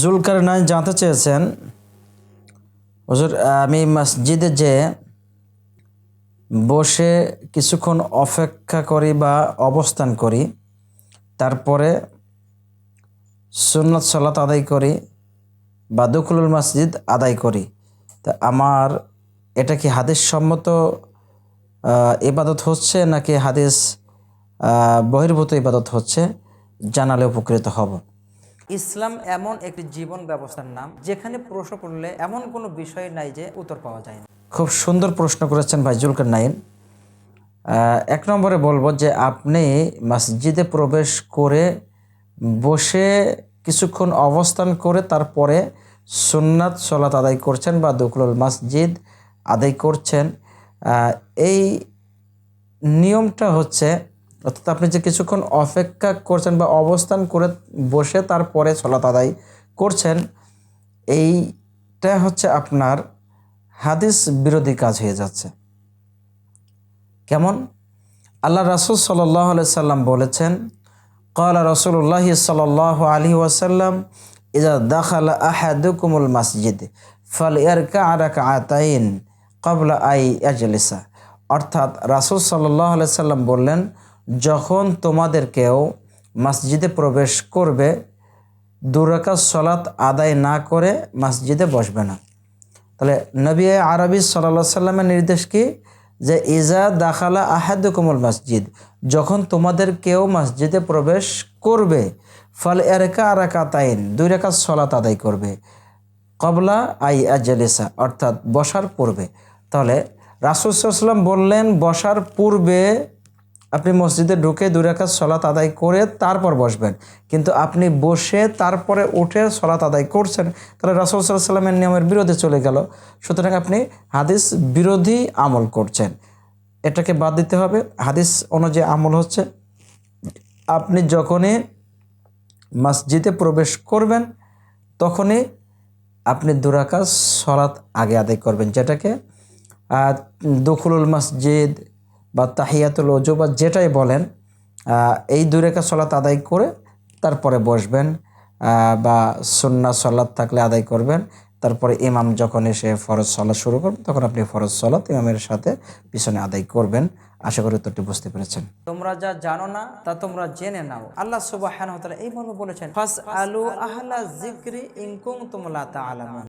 জুলকার নাই জানতে চেয়েছেন, হুজুর, আমি মসজিদে যে বসে কিছুক্ষণ অপেক্ষা করি বা অবস্থান করি, তারপরে সুন্নত সালাত আদায় করি বা দুকুলুল মসজিদ আদায় করি, তা আমার এটা কি হাদিস সম্মত ইবাদত হচ্ছে নাকি হাদিস বহির্ভূত ইবাদত হচ্ছে? জানালে উপকৃত হব। ইসলাম এমন একটি জীবন ব্যবস্থার নাম, যেখানে প্রশ্ন করলে এমন কোনো বিষয় নাই যে উত্তর পাওয়া যায় না। খুব সুন্দর প্রশ্ন করেছেন ভাই জুলকার নাইন। এক নম্বরে বলব যে আপনি মসজিদে প্রবেশ করে বসে কিছুক্ষণ অবস্থান করে তারপরে সুন্নাত সলাত আদায় করছেন বা দুকলুল মসজিদ আদায় করছেন। এই নিয়মটা হচ্ছে অর্থাৎ আপনি যে কিছুক্ষণ অপেক্ষা করছেন বা অবস্থান করে বসে তারপরে সলাত আদায় করছেন, এইটা হচ্ছে আপনার হাদিস বিরোধী কাজ হয়ে যাচ্ছে। কেমন? আল্লাহ রাসুল সাল্লাহ সাল্লাম বলেছেন কলা রসুল্লাহ সাল্লাহ আলী ওয়াসাল্লাম ইজা দাখালা আহাদুকুমুল মসজিদ ফল ইয়ারকা আরাকা আতাইন কবলা আই আজলিসা। অর্থাৎ রাসুল সাল্লাহ সাল্লাম বললেন যখন তোমাদের কেউ মসজিদে প্রবেশ করবে, দুরাকাত সলাত আদায় না করে মসজিদে বসবে না। তাহলে নবী আরবি সাল্লা সাল্লামের নির্দেশ কি? যে ইজা দাখালা আহাদুকুমুল মসজিদ, যখন তোমাদের কেউ মসজিদে প্রবেশ করবে, ফল এরেকা আরাকা তাইন দুই রেখা সলাত আদায় করবে কবলা আই আজলিসা, অর্থাৎ বসার পূর্বে। তাহলে রাসুসাল্লাম বললেন, বসার পূর্বে আপনি মসজিদে ঢুকে দুই রেখাত সলাত আদায় করে তারপর বসবেন। কিন্তু আপনি বসে তারপরে উঠে সলাত আদায় করছেন, তাহলে রাসুল সাল্লামের নিয়মের বিরোধে চলে গেল। সুতরাং আপনি হাদিস বিরোধী আমল করছেন। এটাকে বাদ দিতে হবে। হাদিস অনুযায়ী আমল হচ্ছে, আপনি যখনই মসজিদে প্রবেশ করবেন, তখনই আপনি দুরাকাজ সলাত আগে আদায় করবেন, যেটাকে দখলুল মসজিদ বা তাহিয়াতুল অজু বা যেটাই বলেন এই দুরেকা সলাত আদায় করে তারপরে বসবেন বা সুন্না সলাৎ থাকলে আদায় করবেন। তারপরে ইমাম যখন এসে ফরজ সলাৎ শুরু করবেন, তখন আপনি ফরজ সলাৎ ইমামের সাথে পিছনে আদায় করবেন। আশা করি উত্তরটি বুঝতে পেরেছেন। তোমরা যা জানো না, তা তোমরা জেনে নাও। আল্লাহ ওয়া এই বলেছেন ফাস আলু আহলা যিকরি ইন কুনতুম লা তা'লামুন